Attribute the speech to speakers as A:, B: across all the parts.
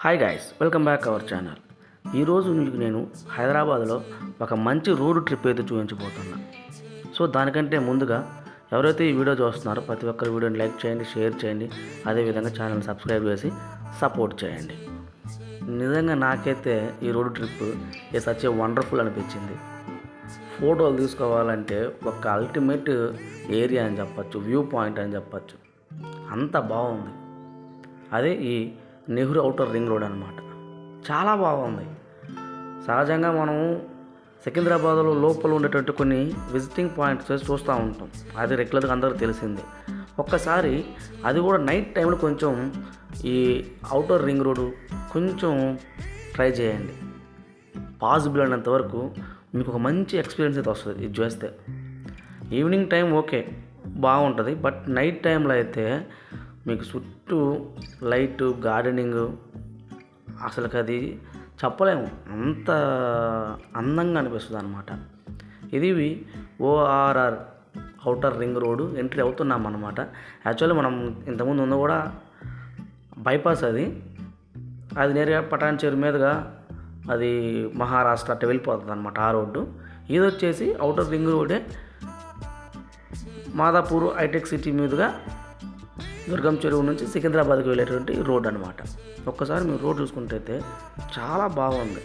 A: Hi guys welcome back our channel. ఈరోజు మీకు నేను హైదరాబాద్లో ఒక మంచి రోడ్ ట్రిప్ అయితే చూపించబోతున్నా. సో దానికంటే ముందుగా ఎవరైతే ఈ వీడియో చూస్తున్నారో ప్రతి ఒక్కరి వీడియోని లైక్ చేయండి షేర్ చేయండి అదేవిధంగా ఛానల్ సబ్స్క్రైబ్ చేసి సపోర్ట్ చేయండి. నిజంగా నాకైతే ఈ road trip a such wonderful అనిపించింది. ఫోటోలు తీసుకోవాలంటే ఒక అల్టిమేట్ ఏరియా అని చెప్పచ్చు వ్యూ పాయింట్ అని చెప్పచ్చు. అంత బాగుంది. అదే ఈ నెహ్రూ అవుటర్ రింగ్ రోడ్ అనమాట చాలా బాగుంది. సహజంగా మనం సికింద్రాబాద్లో లోపల ఉండేటువంటి కొన్ని విజిటింగ్ పాయింట్స్ చూస్తూ ఉంటాం. అది రెగ్యులర్గా అందరికీ తెలిసిందే. ఒక్కసారి అది కూడా నైట్ టైంలో కొంచెం ఈ అవుటర్ రింగ్ రోడ్ కొంచెం ట్రై చేయండి. పాసిబుల్ అయినంత వరకు మీకు ఒక మంచి ఎక్స్పీరియన్స్ అయితే వస్తుంది ఇది చేస్తే. ఈవినింగ్ టైం ఓకే బాగుంటుంది. బట్ నైట్ టైంలో అయితే మీకు చుట్టూ లైట్ గార్డెనింగ్ అసలుకి అది చెప్పలేము. అంత అందంగా అనిపిస్తుంది అనమాట ఇది ORR outer ring road entry అవుతున్నాం అనమాట యాక్చువల్లీ మనం ఇంతకుముందు ఉంది కూడా బైపాస్ అది. అది నేరుగా పటాన్ మీదుగా అది మహారాష్ట్ర అట్ట వెళ్ళిపోతుంది అనమాట ఆ రోడ్డు. ఇది వచ్చేసి అవుటర్ రింగ్ రోడే మాదాపూర్ హైటెక్ సిటీ మీదుగా దుర్గం చెరువు నుంచి సికింద్రాబాద్కి వెళ్ళేటువంటి రోడ్ అనమాట ఒక్కసారి మీరు రోడ్ చూసుకుంటే చాలా బాగుంది.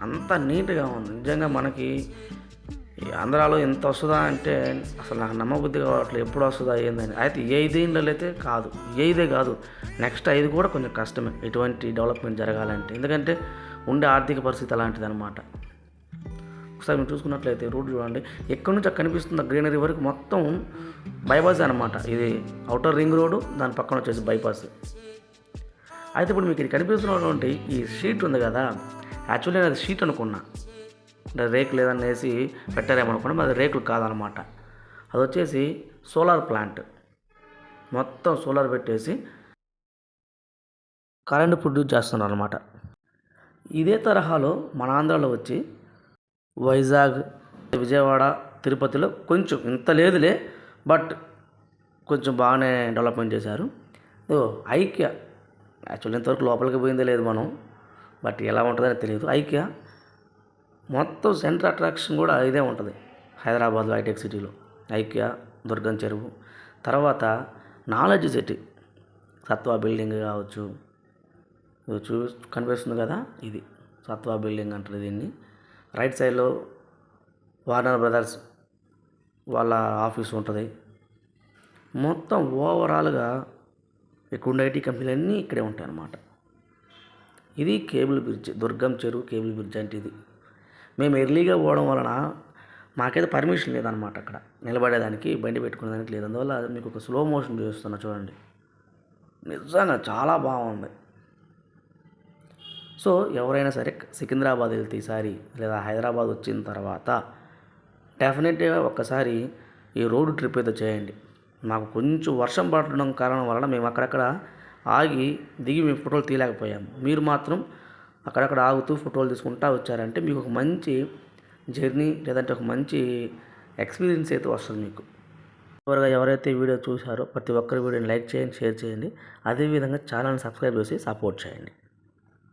A: అంత నీట్గా ఉంది. నిజంగా మనకి ఈ ఆంధ్రాలో ఎంత వస్తుందా అంటే అసలు నాకు నమ్మబుద్ధి కావట్లేదు ఎప్పుడు వస్తుందా ఏందని. అయితే ఏ ఐదేళ్ళలో అయితే కాదు. ఏదే కాదు. నెక్స్ట్ ఐదు కూడా కొంచెం కష్టమే. ఎటువంటి డెవలప్మెంట్ జరగాలంటే. ఎందుకంటే ఉండే ఆర్థిక పరిస్థితి అలాంటిది అనమాట ఒకసారి మీరు చూసుకున్నట్లయితే రోడ్డు చూడండి. ఎక్కడి నుంచి కనిపిస్తుంది గ్రీనరీ వరకు మొత్తం బైపాస్ అనమాట ఇది అవుటర్ రింగ్ రోడ్డు దాని పక్కన వచ్చేసి బైపాస్. అయితే ఇప్పుడు మీకు ఇది కనిపిస్తున్నటువంటి ఈ షీట్ ఉంది కదా. యాక్చువల్లీ నేను అది షీట్ అనుకున్నా. అంటే రేకు లేదనేసి వేసి పెట్టారేమనుకున్నా అది రేకులు కాదనమాట అది వచ్చేసి సోలార్ ప్లాంట్. మొత్తం సోలార్ పెట్టేసి కరెంటు ప్రొడ్యూస్ చేస్తున్నారు అనమాట ఇదే తరహాలో మన ఆంధ్రాలో వచ్చి వైజాగ్ విజయవాడ తిరుపతిలో కొంచెం ఇంత లేదులే బట్ కొంచెం బాగానే డెవలప్మెంట్ చేశారు. ఐక్య. యాక్చువల్లీ ఇంతవరకు లోపలికి పోయిందే లేదు మనం బట్ ఎలా ఉంటుందని తెలియదు. ఐక్య మొత్తం సెంటర్ అట్రాక్షన్ కూడా ఇదే ఉంటుంది హైదరాబాద్లో హైటెక్ సిటీలో. ఐక్య దుర్గం చెరువు. తర్వాత నాలెడ్జ్ సిటీ సత్వా బిల్డింగ్ కావచ్చు. చూ కనిపిస్తుంది కదా ఇది సత్వా బిల్డింగ్ అంటారు దీన్ని. రైట్ సైడ్లో వార్నర్ బ్రదర్స్ వాళ్ళ ఆఫీస్ ఉంటుంది. మొత్తం ఓవరాల్గా ఇక్కడ ఉండే ఐటీ కంపెనీలన్నీ ఇక్కడే ఉంటాయి అన్నమాట ఇది కేబుల్ బ్రిడ్జ్ దుర్గం చెరువు కేబుల్ బ్రిడ్జ్ అంటే ఇది. మేము ఎర్లీగా పోవడం వలన మాకైతే పర్మిషన్ లేదనమాట అక్కడ. నిలబడేదానికి బండి పెట్టుకునేదానికి లేదు అందువల్ల మీకు ఒక స్లో మోషన్ చూస్తున్నా చూడండి. నిజంగా చాలా బాగుంది. సో ఎవరైనా సరే సికింద్రాబాద్ వెళ్తే ఈసారి లేదా హైదరాబాద్ వచ్చిన తర్వాత డెఫినెట్గా ఒక్కసారి ఈ రోడ్ ట్రిప్ అయితే చేయండి. మాకు కొంచెం వర్షం పడడం కారణం వలన మేము అక్కడక్కడ ఆగి దిగి మేము ఫోటోలు తీయలేకపోయాము. మీరు మాత్రం అక్కడక్కడ ఆగుతూ ఫోటోలు తీసుకుంటా వచ్చారంటే మీకు ఒక మంచి జర్నీ లేదంటే ఒక మంచి ఎక్స్పీరియన్స్ అయితే వస్తుంది మీకు. చివరిగా ఎవరైతే వీడియో చూశారో ప్రతి ఒక్కరి వీడియోని లైక్ చేయండి షేర్ చేయండి. అదేవిధంగా ఛానల్ని సబ్స్క్రైబ్ చేసి సపోర్ట్ చేయండి.